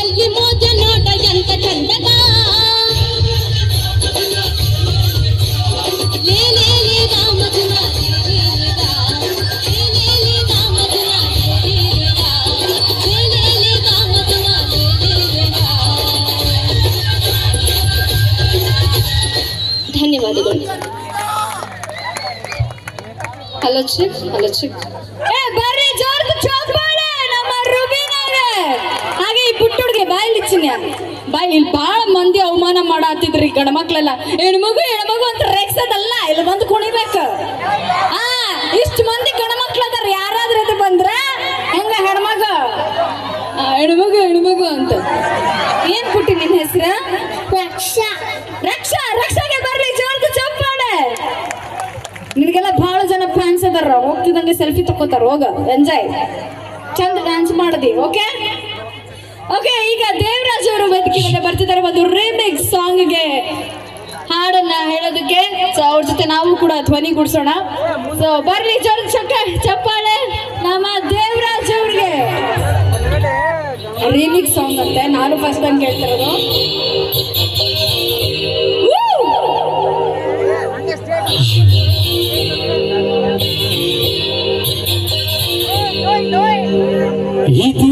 ಎಲ್ಲಿ ಮೋಜ ನೋಡ ಎಂತ ಚಂದದ ಧನ್ಯವಾದಗಳು ಹಲೋ ಚಿಕ್ ಹಲೋ ಚಿಕ್ ಚಿನ್ಯ ಬಾಯ್ ಇಲ್ಲಿ ಬಾಳ ಮಂದಿ ಅವಮಾನ ಮಾಡಾತಿದ್ರಿ ಗಂಡ ಮಕ್ಳೆಲ್ಲ. ಹೆಣ್ಮಗು ಹೆಣ್ಮಗು ಅಂತ ರೇಗ್ಸದಲ್ಲ ಇಲ್ಲಿ ಬಂದು ಕುಣಿಬೇಕು. ಆ ಇಷ್ಟು ಮಂದಿ ಗಂಡ ಮಕ್ಳು ಅದಾರ ಯಾರಾದ್ರೂ ಬಂದ್ರೆ ಬಂದ್ರ ಹೆಂಗ ಹೆಣ್ಮಗ ಹೆಣ್ಮಗು ಹೆಣ್ಮಗು ಅಂತ. ಏನ್ ಕೊಟ್ಟಿ ನಿನ್ ಹೆಸರ? ರಕ್ಷಾ. ರಕ್ಷಾ ರಕ್ಷಾಗೆ ಬರ್ರಿ ಜೋರ್ದು ಚಪ್ಪಾಡೆ ನಿನಗೆಲ್ಲ ಬಹಳ ಜನ ಫ್ಯಾನ್ಸ್ ಅದಾರ ಹೋಗ್ತಿದಂಗೆ ಸೆಲ್ಫಿ ತಕ್ಕೋತಾರ ಹೋಗ ಎಂಜಾಯ್ ಚಂದ ಡ್ಯಾನ್ಸ್ ಮಾಡದಿ ಓಕೆ ಓಕೆ ಈಗ ದೇವರಾಜ್ ಅವರು ಬದುಕಿ ಮೇಲೆ ಬರ್ತಿದ್ದಾರೆ ಒಂದು ರಿಮಿಕ್ಸ್ ಸಾಂಗ್ಗೆ ಹಾಡನ್ನ ಹೇಳೋದಕ್ಕೆ ಸೊ ಅವ್ರ ಜೊತೆ ನಾವು ಕೂಡ ಧ್ವನಿ ಗುಡಿಸೋಣ ಸೊ ಬರ್ಲಿ ಜೋರ್ ಚಕ್ಕ ಚಪ್ಪಾಳೆ ನಮ್ಮ ದೇವರಾಜ್ ಅವ್ರಿಗೆ. ರೀಮಿಕ್ ಸಾಂಗ್ ಅಂತೆ ನಾನು ಫಸ್ಟ್ ಟೈಮ್ ಕೇಳ್ತಿರೋದು! ಇದು